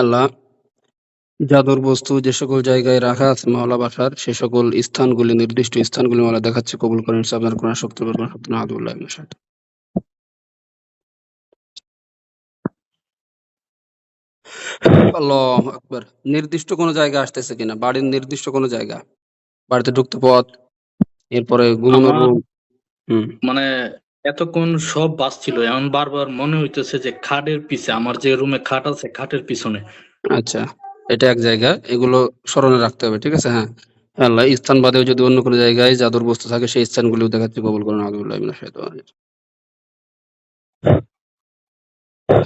আল্লাহ জাদুর বস্তু যে সকল জায়গায় রাখা আছে মাওলা বাসার সে সকল স্থানগুলি নির্দিষ্ট স্থানগুলি মাওলা দেখাচ্ছে কবুল করেন আপনার কোন শক্তি কোন শক্তি না আদুল্লাহ ইবনে শায়তান। নির্দিষ্ট কোন জায়গা আসতেছে কিনা? বাড়ির নির্দিষ্ট কোন জায়গা? বাড়িতে ঢুকতে পথ এরপরে ঘুমানোর রুম মানে এতক্ষণ সব বাজছিল এমন বারবার মনে হইতেছে যে খাটের পিছে আমার যে রুমে খাট আছে খাটের পিছনে। আচ্ছা এটা এক জায়গা এগুলো স্মরণে রাখতে হবে ঠিক আছে? হ্যাঁ। আল্লাহ স্থান বাদেও যদি অন্য কোনো জায়গায় জাদুর বস্তু থাকে সেই স্থানগুলিও দেখাচ্ছে কবুল করুন। শায়তানির রাজিম।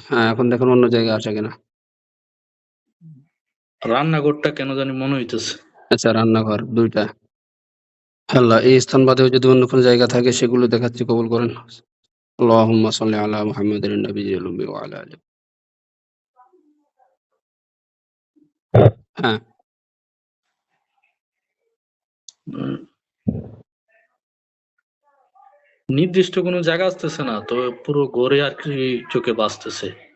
হ্যাঁ এখন দেখুন অন্য জায়গায় আছে কিনা। রান্নাঘরটা কেন জানি মনে হইতেছে। আচ্ছা রান্নাঘর দুইটা। আল্লাহ এই স্থান বাদেও যদি অন্য কোনো জায়গা থাকে সেগুলো দেখাচ্ছি কবুল করেন। আল্লাহুম্মা সাল্লি আলা হ্যাঁ। নির্দিষ্ট কোনো জায়গা আসতেছে না তো পুরো ঘরে আর কি চোখে বাজতেছে আহ,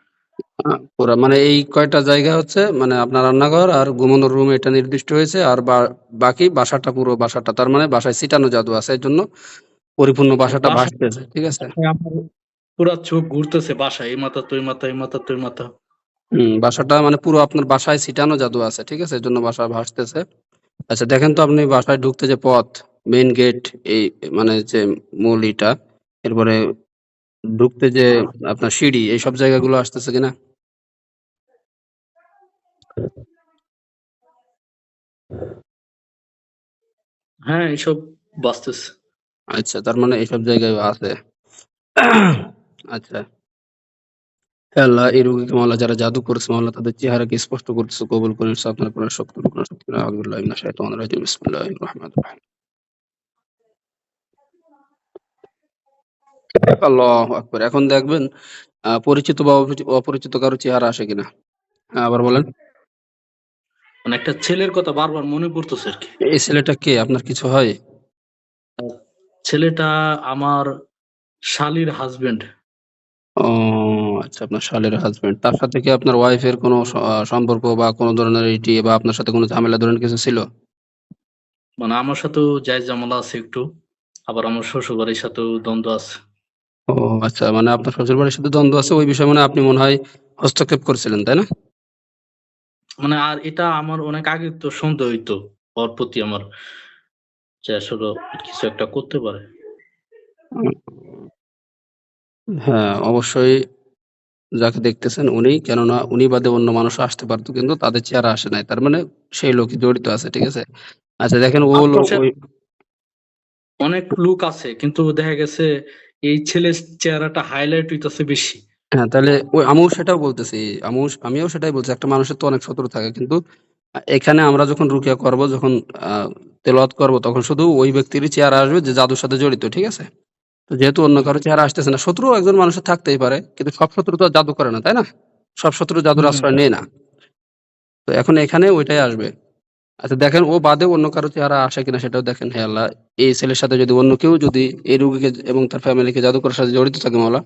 পুরা মানে এই কয়টা জায়গা হচ্ছে মানে আপনার রান্নাঘর আর ঘুমানোর রুম এটা নির্দিষ্ট হয়েছে আর বাকি বাসাটা পুরো বাসাটা তার মানে বাসায় ছিটানো জাদু আছে এর জন্য পরিপূর্ণ বাসাটা বাসা- ভাসতেছে ঠিক আছে? পুরা চোখ ঘুরতেছে বাসায় এই মাথা তুই মাথা এই মাথা তুই মাথা। হম বাসাটা মানে পুরো আপনার বাসায় ছিটানো জাদু আছে ঠিক আছে? এর জন্য বাসা ভাসতেছে। আচ্ছা দেখেন তো আপনি বাসায় ঢুকতে যে পথ মেইন গেট এই মানে যে মূল ইটা এরপরে ঢুকতে যে আপনার সিঁড়ি এই সব জায়গাগুলো আসতেছে কিনা? হ্যাঁ আচ্ছা তার মানে এইসব আছে। আচ্ছা। আল্লাহ এই যারা জাদু তাদের স্পষ্ট কবুল করেন আপনার কোন শক্তি কোন শক্তি না আউযুবিল্লাহি মিনাশ শাইতানির রাজিম। বিসমিল্লাহির রহমানির রহিম। আল্লাহু আকবার। এখন দেখবেন পরিচিত বা অপরিচিত অপরিচিত কারও চেহারা আসে কিনা। হ্যাঁ, আবার বলেন। মানে একটা ছেলের কথা বারবার মনে পড়তেছে আর কি। এই ছেলেটা কে? আপনার কিছু হয়? ছেলেটা আমার শালির হাজবেন্ড ও আচ্ছা আপনার শালের হাজবেন্ড তার সাথে কি আপনার ওয়াইফের কোনো সম্পর্ক বা কোনো ধরনের ইটি বা আপনার সাথে কোনো ঝামেলা ধরনের কিছু ছিল? মানে আমার সাথেও জায়জ জামালা আছে একটু আবার আমার শ্বশুর বাড়ির সাথেও দ্বন্দ্ব আছে। ও আচ্ছা মানে আপনার শ্বশুর বাড়ির সাথে দ্বন্দ্ব আছে ওই বিষয়ে মানে আপনি মনে হয় হস্তক্ষেপ করছিলেন তাই না? মানে আর এটা আমার অনেক আগে তো সন্দেহ হইতো ওর প্রতি আমার যে আসলে কিছু একটা করতে পারে। হ্যাঁ অবশ্যই যাকে দেখতেছেন উনি কেননা উনি বাদে অন্য মানুষ আসতে পারতো কিন্তু তাদের চেহারা আসে নাই। তার মানে সেই লোকই জড়িত আছে ঠিক আছে? আচ্ছা দেখেন ও লোক আচ্ছা, অনেক লোক আছে কিন্তু দেখা গেছে এই ছেলের চেহারাটা হাইলাইট হইতেছে বেশি। হ্যাঁ তাহলে ওই আমিও সেটাও বলতেছি। আমিও আমিও সেটাই বলছি। একটা মানুষের তো অনেক শত্রু থাকে কিন্তু এখানে আমরা যখন রুকিয়া করব যখন তেলাওয়াত করব তখন শুধু ওই ব্যক্তিরই চেহারা আসবে যে জাদুর সাথে জড়িত ঠিক আছে? তো যেহেতু অন্য কারও চেহারা আসতেছে না শত্রু একজন মানুষের থাকতেই পারে কিন্তু সব শত্রু তো জাদু করে না তাই না? সব শত্রু জাদুর আশ্রয় নেয় না। তো এখন এখানে ওইটাই আসবে। আচ্ছা দেখেন ও বাদে অন্য কারও চেহারা আসে কিনা সেটাও দেখেন হে আল্লাহ। এই ছেলের সাথে যদি অন্য কেউ যদি এই রুগীকে এবং তার ফ্যামিলিকে জাদু করার সাথে জড়িত থাকে মাওলা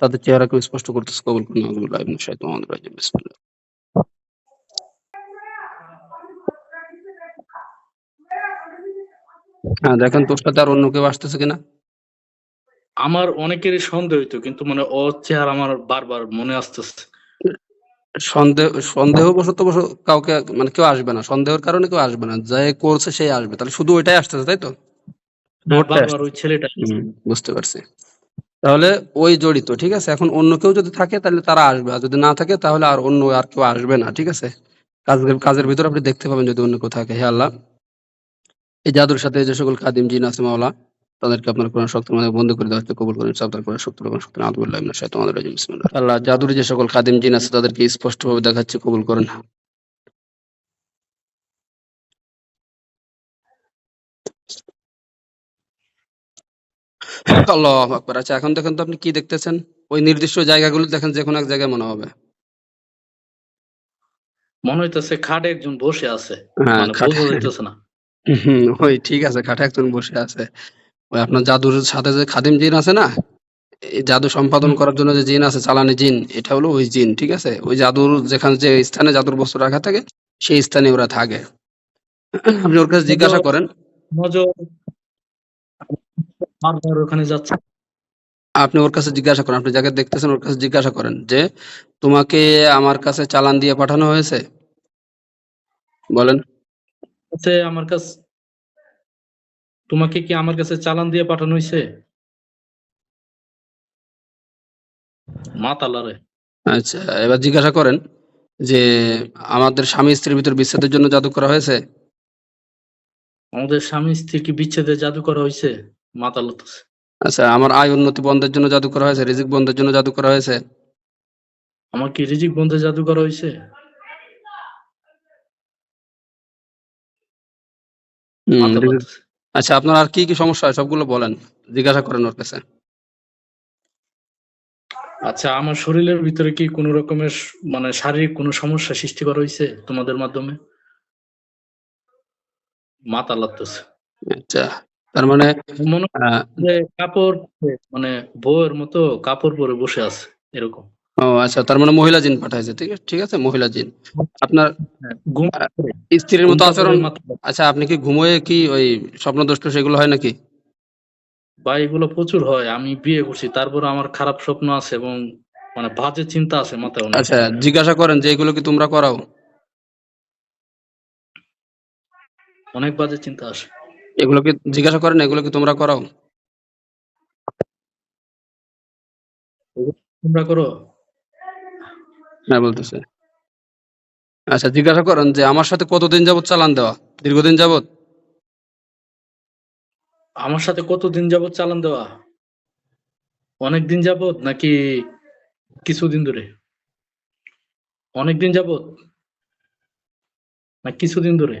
তাদের চেহারাকে স্পষ্ট করতেছে কবুল করুন শাইতানির রাজিম বিসমিল্লাহ হ্যাঁ দেখেন তোর সাথে আর অন্য কেউ আসতেছে কিনা? আমার অনেকেরই সন্দেহ হইতো কিন্তু মানে ওর চেহারা আমার বারবার মনে আসতেছে। সন্দেহ সন্দেহ বশত বশ- কাউকে মানে কেউ আসবে না। সন্দেহের কারণে কেউ আসবে না। যে করছে সেই আসবে। তাহলে শুধু ওইটাই আসতেছে তাই তো? হ্যাঁ, ওই ছেলেটা বুঝতে পারছি। তাহলে ওই জড়িত, ঠিক আছে? এখন অন্য কেউ যদি থাকে, তাহলে তারা আসবে। আর যদি না থাকে, তাহলে আর অন্য আর কেউ আসবে না, ঠিক আছে? কাজের কাজের ভিতর আপনি দেখতে পাবেন যদি অন্য কেউ থাকে। হে আল্লাহ। এই জাদুর সাথে যে সকল খাদিম জিন আছে, মাওলা, তাদেরকে আপনার কোরআন শক্ত মানে বন্ধ করে দেওয়া কবুল করেন। সাবধান করেন, শক্তি এবং শক্তি আদুল্লাহ বিসমিল্লাহ। আল্লাহ, জাদুর যে সকল খাদিম জিন আছে, তাদেরকে স্পষ্টভাবে দেখাচ্ছে, কবুল করেন। আল্লাহ আকবার। আচ্ছা এখন দেখেন তো আপনি কি দেখতেছেন? ওই নির্দিষ্ট জায়গাগুলো দেখেন যে কোনো এক জায়গায় মনে হবে। মনে হইতেছে খাটে একজন বসে আছে। হ্যাঁ মানে বোঝা যাইতেছে না। হুম, ওই ঠিক আছে খাটে একজন বসে আছে। ওই আপনার জাদুর সাথে যে খাদিম জিন আছে না জাদু সম্পাদন করার জন্য যে জিন আছে চালানি জিন এটা হলো ওই জিন ঠিক আছে? ওই জাদুর যেখানে যে স্থানে জাদুর বস্তু রাখা থাকে সেই স্থানে ওরা থাকে। আপনি ওর কাছে জিজ্ঞাসা করেন। নজর বারবার ওখানে যাচ্ছে। আপনি ওর কাছে জিজ্ঞাসা করেন আপনি যাকে দেখতেছেন ওর কাছে জিজ্ঞাসা করেন যে তোমাকে আমার কাছে চালান দিয়ে পাঠানো হয়েছে? বলেন। আছে আমার কাছে তোমাকে কি আমার কাছে চালান দিয়ে পাঠানো হয়েছে? মাতালারে আচ্ছা এবার জিজ্ঞাসা করেন যে আমাদের স্বামী স্ত্রীর ভিতর বিচ্ছেদের জন্য জাদু করা হয়েছে? আমাদের স্বামী স্ত্রী কি বিচ্ছেদে জাদু করা হয়েছে? মাতালত আচ্ছা আমার আয় উন্নতি বন্ধের জন্য জাদু করা হয়েছে রিজিক বন্ধের জন্য জাদু করা হয়েছে? আমার কি রিজিক বন্ধে জাদু করা হয়েছে আচ্ছা আপনার আর কি কি সমস্যা হয়? সবগুলো বলেন জিজ্ঞাসা করেন ওর কাছে। আচ্ছা আমার শরীরের ভিতরে কি কোনো রকমের মানে শারীরিক কোনো সমস্যা সৃষ্টি করা হয়েছে তোমাদের মাধ্যমে? লাগতেছে আচ্ছা তার মানে কাপড় মানে বউয়ের মতো কাপড় পরে বসে আছে এরকম। ও আচ্ছা তার মানে মহিলা জিন পাঠাইছে ঠিক আছে ঠিক আছে মহিলা জিন। আপনার হ্যাঁ, স্ত্রীর মতো আচরণ। আচ্ছা আপনি কি ঘুমোয়ে কি ওই স্বপ্ন দোষ্ট সেগুলো হয় নাকি? বা এগুলো প্রচুর হয় আমি বিয়ে করছি তারপর আমার খারাপ স্বপ্ন আছে এবং মানে বাজে চিন্তা আছে মাথায় আচ্ছা জিজ্ঞাসা করেন যে এগুলো কি তোমরা করাও? অনেক বাজে চিন্তা আসে এগুলো কি জিজ্ঞাসা করেন? এগুলো কি তোমরা করাও তোমরা করো। হ্যাঁ বলতেছে। আচ্ছা জিজ্ঞাসা করেন যে আমার সাথে কতদিন যাবত চালান দেওয়া? দীর্ঘদিন যাবত আমার সাথে কতদিন যাবত চালান দেওয়া? অনেক দিন যাবত নাকি কিছুদিন ধরে? অনেক দিন যাবত না কিছুদিন ধরে?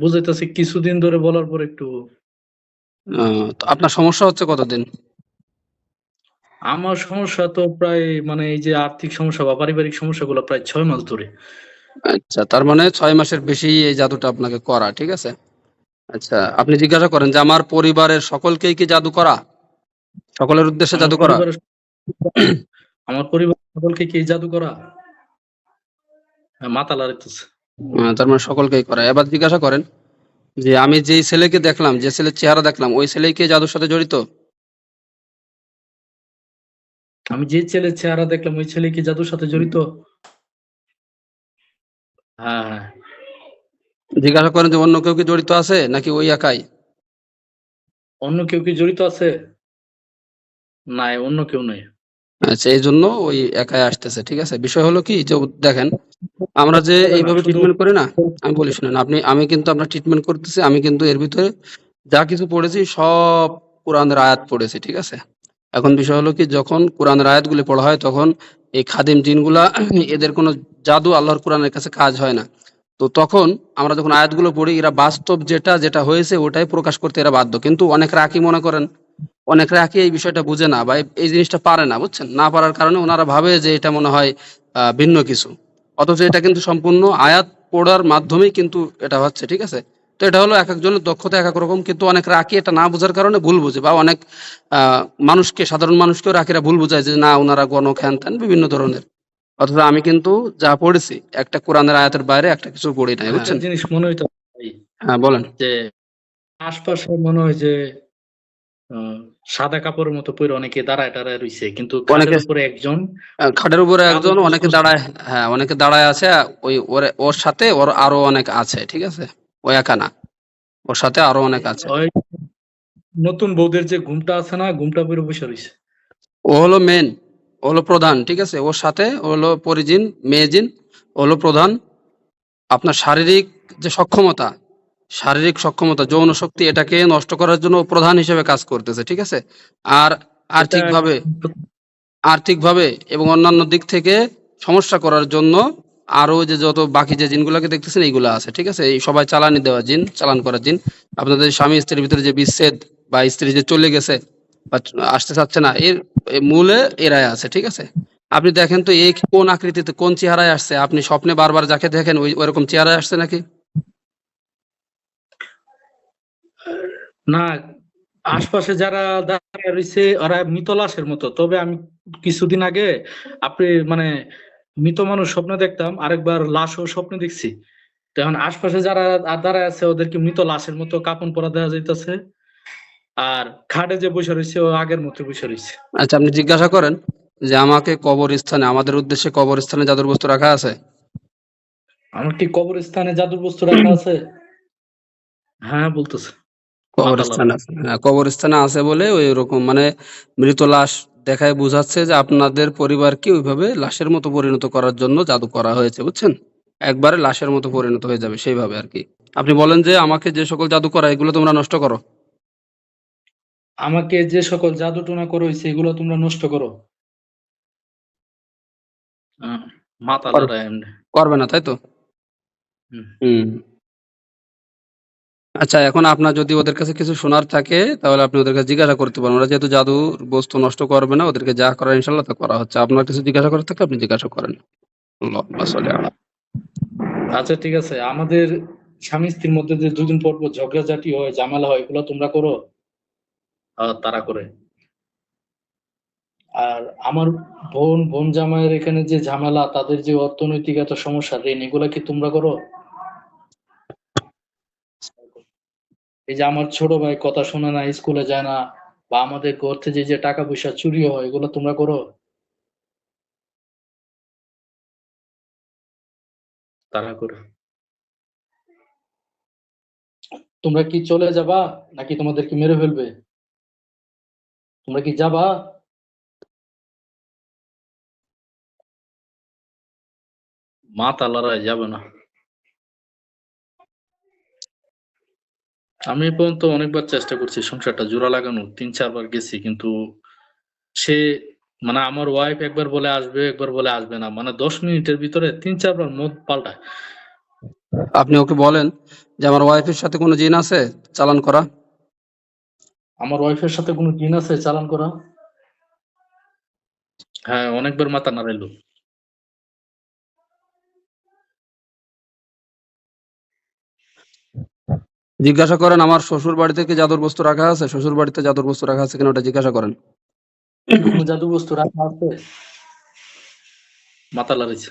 বুঝাইতেছে কিছুদিন ধরে বলার পর একটু আপনার সমস্যা হচ্ছে কতদিন? আমার সমস্যা তো প্রায় মানে এই যে আর্থিক সমস্যা বা পারিবারিক সমস্যাগুলো প্রায় ছয় মাস ধরে। আচ্ছা তার মানে ছয় মাসের বেশি এই জাদুটা আপনাকে করা ঠিক আছে? আচ্ছা আপনি জিজ্ঞাসা করেন যে আমার পরিবারের সকলকেই কি জাদু করা? সকলের উদ্দেশ্যে জাদু করা? আমার পরিবার সকলকে কি জাদু করা? হ্যাঁ, মাথা লাগাইতেছে আহ, তার মানে সকলকেই করা এবার জিজ্ঞাসা করেন যে আমি যেই ছেলেকে দেখলাম যে ছেলের চেহারা দেখলাম ওই ছেলেই কি জাদুর সাথে জড়িত? আমি যে ছেলের চেহারা দেখলাম ওই ছেলে কি জাদুর সাথে জড়িত? হ্যাঁ হ্যাঁ। জিজ্ঞাসা করেন যে অন্য কেউ কি জড়িত আছে নাকি ওই একাই? অন্য কেউ কি জড়িত আছে? নাই অন্য কেউ নাই। আচ্ছা এই জন্য ওই একাই আসতেছে ঠিক আছে? বিষয় হলো কি যে দেখেন আমরা যে এইভাবে ট্রিটমেন্ট করি না আমি বলি শুনেন আপনি আমি কিন্তু আপনার ট্রিটমেন্ট করতেছি আমি কিন্তু এর ভিতরে যা কিছু পড়েছি সব কোরআনের আয়াত পড়েছি ঠিক আছে? এখন বিষয় হলো কি যখন কোরআনের আয়াতগুলি পড়া হয় তখন এই খাদিম জিনগুলা এদের কোনো জাদু আল্লাহর কোরআনের কাছে কাজ হয় না। তো তখন আমরা যখন আয়াতগুলো পড়ি এরা বাস্তব যেটা যেটা হয়েছে ওটাই প্রকাশ করতে এরা বাধ্য। কিন্তু অনেক রাখি মনে করেন? অনেক রাখি এই বিষয়টা বুঝে না বা এই- এই জিনিসটা পারে না বুঝছেন? না পারার কারণে ওনারা ভাবে যে এটা মনে হয় আহ, ভিন্ন কিছু। অথচ এটা কিন্তু সম্পূর্ণ আয়াত পড়ার মাধ্যমেই কিন্তু এটা হচ্ছে ঠিক আছে? তো এটা হলো এক একজনের দক্ষতা এক এক রকম কিন্তু অনেক রাখি এটা না বোঝার কারণে ভুল বুঝে বা অনেক মানুষকে সাধারণ মানুষকেও রাখিরা ভুল বোঝায় যে না ওনারা গণ খ্যান ত্যান বিভিন্ন ধরনের। অথচ আমি কিন্তু যা পড়েছি একটা কোরআনের আয়াতের বাইরে একটা কিছু পড়ি নাই বুঝছেন? জিনিস মনে হইতো হ্যাঁ বলেন। যে আশপাশে মনে হয় যে সাদা কাপড়ের মতো পরে অনেকে দাঁড়ায় দাঁড়ায় রইছে কিন্তু অনেকে- খাটের উপরে একজন খাটের উপরে একজন অনেকে দাঁড়ায় হ্যাঁ অনেকে দাঁড়ায় আছে ওই ওর ওর সাথে ওর আরও অনেক আছে ঠিক আছে? ও একা না ওর সাথে আরও অনেক আছে। নতুন বউদের যে ঘুমটা আছে না ঘুমটা পরে বসে রইছে। ও হলো মেন ও হলো প্রধান ঠিক আছে? ওর সাথে ও হলো পরিজিন মেয়েজিন ও হলো প্রধান। আপনার শারীরিক যে সক্ষমতা শারীরিক সক্ষমতা যৌন শক্তি এটাকে নষ্ট করার জন্য প্রধান হিসেবে কাজ করতেছে ঠিক আছে? আর আর্থিকভাবে আর্থিকভাবে এবং অন্যান্য দিক থেকে সমস্যা করার জন্য আরও যে যত বাকি যে জিনগুলোকে দেখতেছেন এইগুলো আছে ঠিক আছে? এই সবাই চালানি দেওয়া জিন চালান করা জিন। আপনাদের স্বামী স্ত্রীর ভিতরে যে বিচ্ছেদ বা স্ত্রী যে চলে গেছে বা আসতে চাচ্ছে না এর এর মূলে এরাই আছে ঠিক আছে? আপনি দেখেন তো এই কোন আকৃতিতে কোন চেহারায় আসছে? আপনি স্বপ্নে বারবার যাকে দেখেন ওই ওরকম চেহারায় আসছে নাকি? না আশপাশে যারা দাঁড়ায় রয়েছে ওরা মৃত লাশের মতো। তবে আমি কিছুদিন আগে আপনি মানে মৃত মানুষ স্বপ্ন দেখতাম আরেকবার লাশও স্বপ্ন দেখছি। তো এখন আশপাশে যারা দাঁড়ায় আছে ওদেরকে মৃত লাশের মতো কাপন পরা দেখা যাইতেছে। আর খাটে যে বসে রয়েছে ও আগের মতো বসে রয়েছে। আচ্ছা আপনি জিজ্ঞাসা করেন যে আমাকে কবরস্থানে আমাদের উদ্দেশ্যে কবরস্থানে জাদুর বস্তু রাখা আছে? আমার কি কবরস্থানে জাদুর বস্তু রাখা আছে? হ্যাঁ বলতেছে। কবরস্থানে আছে। হ্যাঁ কবরস্থানে আছে বলে ওই রকম মানে মৃত লাশ দেখায় বোঝাচ্ছে যে আপনাদের পরিবারকে ওইভাবে লাশের মতো পরিণত করার জন্য জাদু করা হয়েছে বুঝছেন? একবারে লাশের মতো পরিণত হয়ে যাবে সেইভাবে আর কি। আপনি বলেন যে আমাকে যে সকল জাদু করা এগুলো তোমরা নষ্ট করো। আমাকে যে সকল জাদু টোনা করো সেগুলো তোমরা নষ্ট করো। করবে। না তাই তো? হুম। আচ্ছা এখন আপনার যদি ওদের কাছে কিছু শোনার থাকে, তাহলে আপনি ওদের কাছে জিজ্ঞাসা করতে পারেন। ওরা যেহেতু জাদুর বস্তু নষ্ট করবে না, ওদেরকে যা করার ইনশাল্লাহ তা করা হচ্ছে। আপনার কিছু জিজ্ঞাসা করার থাকে, আপনি জিজ্ঞাসা করেন। আচ্ছা ঠিক আছে। আমাদের স্বামী স্ত্রীর মধ্যে যে দুদিন পর পর ঝগড়াঝাটি হয়, ঝামেলা হয়, এগুলো তোমরা করো? তারা করে। আর আমার বোন বোন জামাইয়ের এখানে যে ঝামেলা, তাদের যে অর্থনৈতিক এত সমস্যা, ঋণ, এগুলা কি তোমরা করো? এই যে আমার ছোট ভাই কথা শোনে না স্কুলে যায় না বা আমাদের ঘর থেকে যে টাকা পয়সা চুরি হয় এগুলো তোমরা করো। তারা করে। তোমরা কি চলে যাবা নাকি তোমাদেরকে মেরে ফেলবে? তোমরা কি যাবা? মাথা লড়াই যাবে না। আমি পর্যন্ত অনেকবার চেষ্টা করছি সংসারটা জোড়া লাগানোর তিন চারবার গেছি কিন্তু সে মানে আমার ওয়াইফ একবার বলে আসবে একবার বলে আসবে না মানে দশ মিনিটের ভিতরে তিন চারবার মত পাল্টায়। আপনি ওকে বলেন যে আমার ওয়াইফের সাথে কোনো জিন আছে চালান করা? আমার ওয়াইফের সাথে কোনো জিন আছে চালান করা? হ্যাঁ অনেকবার মাথা নাড়াইলো। জিজ্ঞাসা করেন আমার শ্বশুর বাড়িতে কি জাদুর বস্তু রাখা আছে? শ্বশুর বাড়িতে জাদুর বস্তু রাখা আছে কিনা? ওটা জিজ্ঞাসা করেন। কোনো জাদু বস্তু রাখা আছে? মাথা লাগাইছে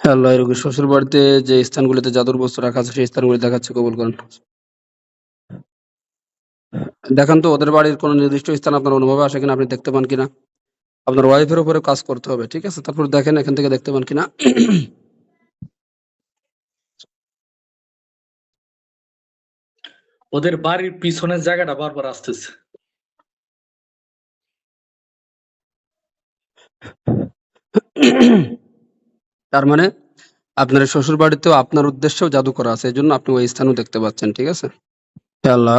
হ্যাঁ আল্লাহ রোগীর শ্বশুর বাড়িতে যে স্থানগুলিতে জাদুর বস্তু রাখা আছে সেই স্থানগুলি দেখাচ্ছে কবুল করেন। দেখান তো ওদের বাড়ির কোনো নির্দিষ্ট স্থান আপনার অনুভবে আসে কিনা আপনি দেখতে পান কিনা? আপনার ওয়াইফের উপরে কাজ করতে হবে ঠিক আছে? তারপর দেখেন এখান থেকে দেখতে পান কিনা। ওদের বাড়ির পিছনের জায়গাটা বারবার আসতেছে। তার মানে আপনার শ্বশুর বাড়িতেও আপনার উদ্দেশ্যেও জাদু করা আছে এই জন্য আপনি ওই স্থানও দেখতে পাচ্ছেন, ঠিক আছে? আল্লাহ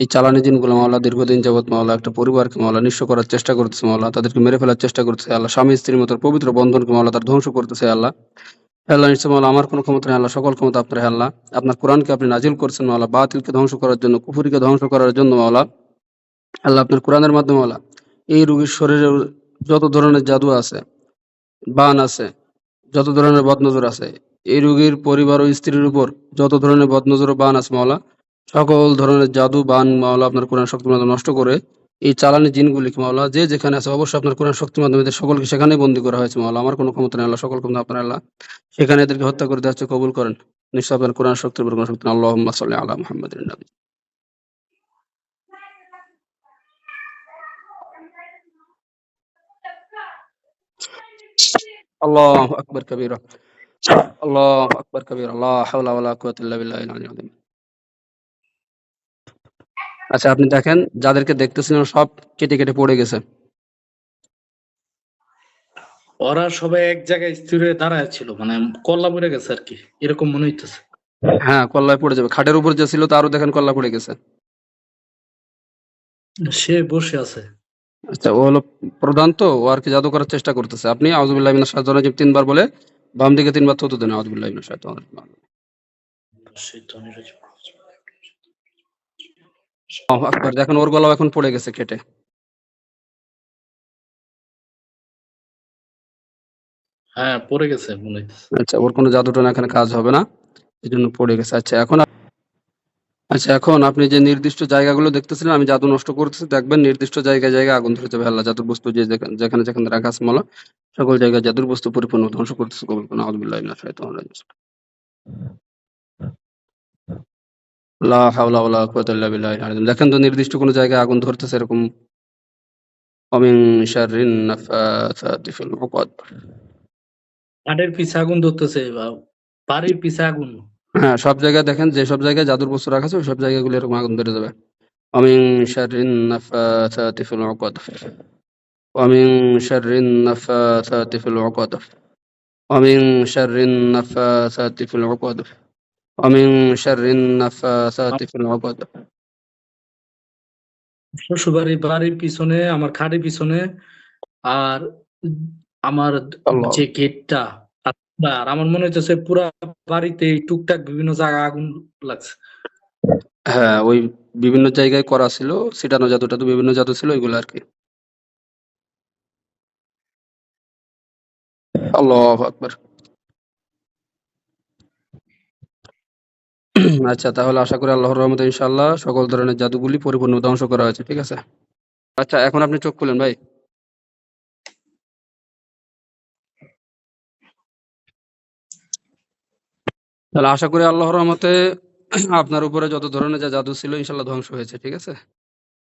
এই চালানি জিনগুলো মাওলা দীর্ঘদিন যাবৎ মাওলা একটা পরিবারকে মাওলা নিঃস্ব করার চেষ্টা করতেছে মাওলা, তাদেরকে মেরে ফেলার চেষ্টা করতেছে, আল্লাহ স্বামী স্ত্রীর মতো পবিত্র বন্ধনকে মাওলা তার ধ্বংস করতেছে, আল্লাহ। আল্লাহ মাওলা, আমার কোনো ক্ষমতা নেই, আল্লাহ সকল ক্ষমতা আপনার আল্লাহ। আপনার কোরআনকে আপনি নাজিল করছেন মাওলা, বাতিলকে ধ্বংস করার জন্য, কুফুরিকে ধ্বংস করার জন্য মাওলা। আল্লাহ আপনার কোরআনের মাধ্যমে মাওলা, এই রোগীর শরীরে যত ধরনের জাদু আছে, বান আছে, যত ধরনের বদনজর আছে, এই রোগীর পরিবার ও স্ত্রীর উপর যত ধরনের বদনজর ও বান আছে মাওলা, সকল ধরনের জাদু, বান মাওলা আপনার কোরআন শক্তি নষ্ট করে এই চালানি জিনগুলিকে মাওলা? যে যেখানে আছে, অবশ্যই আপনার কোরআন শক্তি মাধ্যমে সকলকে সেখানেই বন্দী করা হয়েছে মাওলা। আমার কোনো ক্ষমতা নেই আল্লাহ, সকল ক্ষমতা আপনার আল্লাহ। সেখানে এদেরকে হত্যা করে দেওয়া কবুল করেন। নিশ্চয় আপনার কোরআন শক্তির উপর শক্তি আল্লাহ সাল্লাহ আলা মোহাম্মদ নবী। আল্লাহ আকবর কবির। আল্লাহ আকবর কবির। আল্লাহ হাওলা ওয়ালা আচ্ছা আপনি দেখেন যাদেরকে দেখতেছিলেন সব কেটে কেটে পড়ে গেছে। ওরা সবাই এক জায়গায় স্থির হয়ে দাঁড়ায় ছিল মানে কল্লা পড়ে গেছে আর কি এরকম মনে হইতেছে। হ্যাঁ কল্লায় পড়ে যাবে। খাটের উপর যে ছিল তারও দেখেন কল্লা পড়ে গেছে। সে বসে আছে। আচ্ছা ও হলো প্রধান তো ও আর কি জাদু করার চেষ্টা করতেছে। আপনি আউযুবিল্লাহি মিনাশ শাইতানির রাজিম তিনবার বলে বাম দিকে তিনবার থুতু দেন আউযুবিল্লাহি মিনাশ শাইতানির রাজিম। আল্লাহু আকবার দেখেন ওর গলাও এখন পড়ে গেছে কেটে। হ্যাঁ পড়ে গেছে মনে আচ্ছা ওর কোনো জাদুটা না এখানে কাজ হবে না এই জন্য পড়ে গেছে। আচ্ছা এখন আচ্ছা এখন আপনি যে নির্দিষ্ট জায়গাগুলো দেখতেছিলেন আমি জাদু নষ্ট করতেছি দেখবেন নির্দিষ্ট জায়গায় জায়গায় আগুন ধরে যাবে আল্লাহ জাদুর বস্তু যে যেখানে যেখানে রাখা আছে মালা সকল জায়গায় জাদুর বস্তু পরিপূর্ণ ধ্বংস করতেছে কবুল করুন। আউযুবিল্লাহি মিনাশ শাইতানির রাজিম। দেখেন তো নির্দিষ্ট কোনো জায়গায় আগুন ধরতেছে এরকম। খাটের পিছে আগুন ধরতেছে বাড়ির পিছে আগুন। হ্যাঁ সব জায়গায় দেখেন যে সব জায়গায় জাদুর বস্তু রাখা আছে ওই সব জায়গাগুলো এরকম আগুন ধরে যাবে। ওমিন শাররিন নাফাসাতি ফিল উকাদ ওমিন শাররিন নাফাসাতি ফিল উকাদ ওমিন শাররিন নাফাসাতি ফিল উকাদ ওমিন শাররিন নাফাসাতি ফিল উকাদ শ্বশুরবাড়ির বাড়ির পিছনে আমার খাটের পিছনে আর আমার যে গেটটা আর আমার মনে হচ্ছে পুরা বাড়িতে টুকটাক বিভিন্ন জায়গায় আগুন লাগছে। হ্যাঁ ওই বিভিন্ন জায়গায় করা ছিল ছিটানো জাদু টাদু বিভিন্ন জাদু ছিল ওইগুলো আর কি। আল্লাহ আকবার। আচ্ছা তাহলে আশা করি আল্লাহর রহমতে ইনশাল্লাহ সকল ধরনের জাদুগুলি পরিপূর্ণ ধ্বংস করা হয়েছে, ঠিক আছে? আচ্ছা এখন আপনি চোখ খুলেন ভাই। তাহলে আশা করি আল্লাহর রহমতে আপনার উপরে যত ধরনের যা জাদু ছিল ইনশাল্লাহ ধ্বংস হয়েছে, ঠিক আছে?